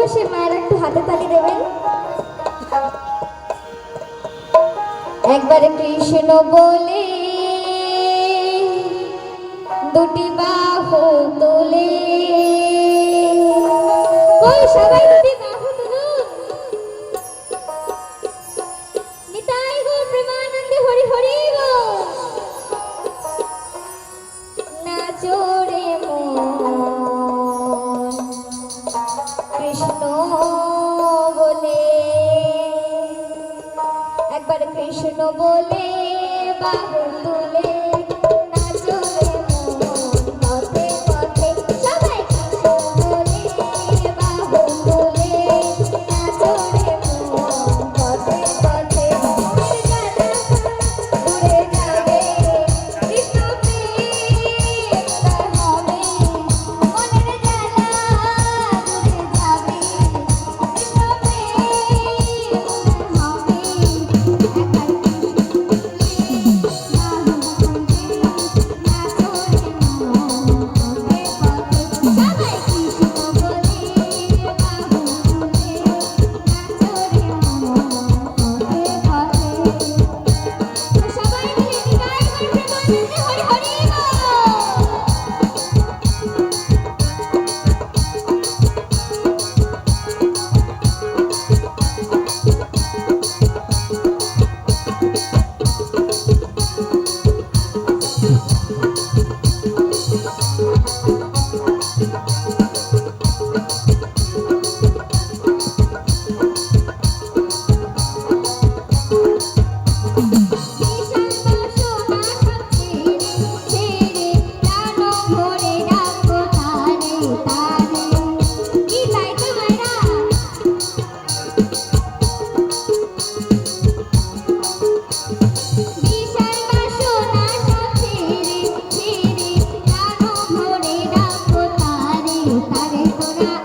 বসে মায়ের একটু হাতে তালি দেবেন। একবার কৃষ্ণ বলে দুটি বাহু তোলে। সবাই বলে বাহু para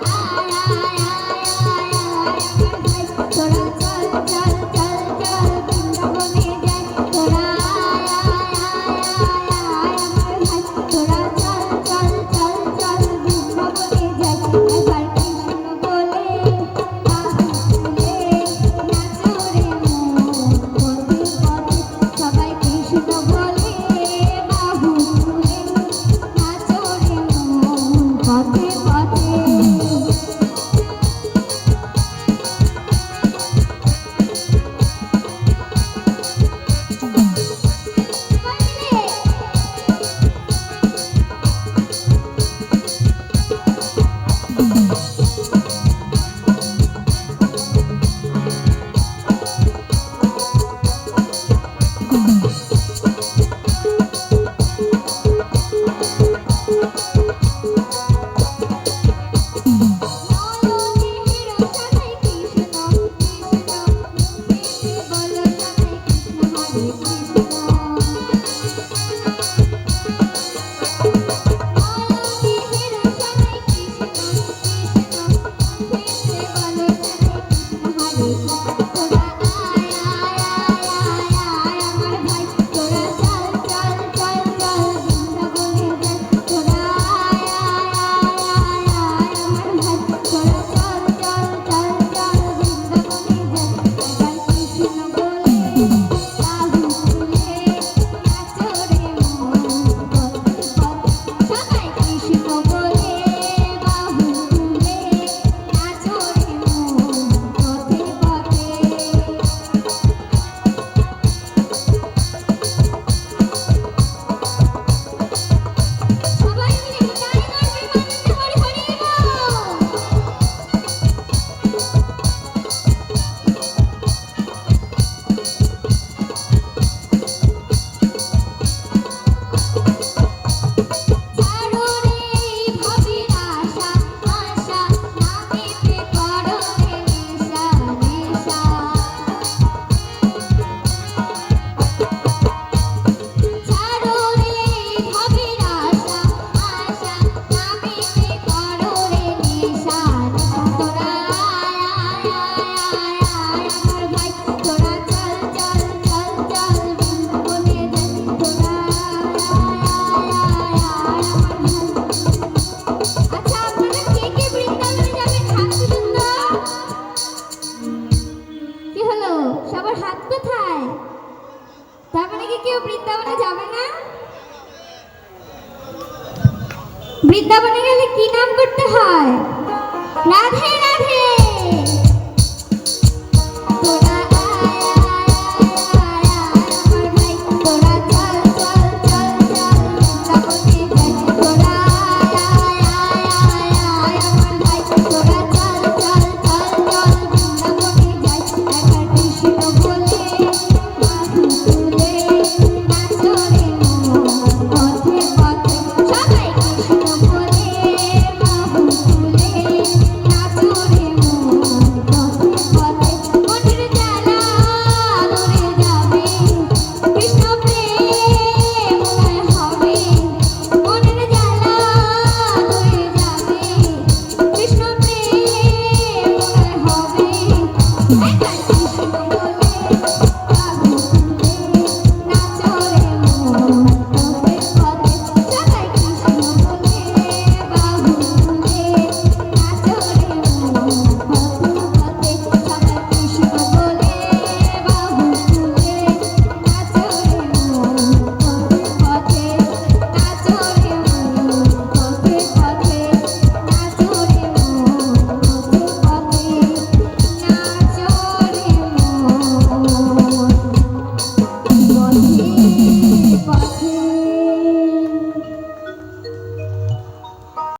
বৃন্দাবনে গেলে কি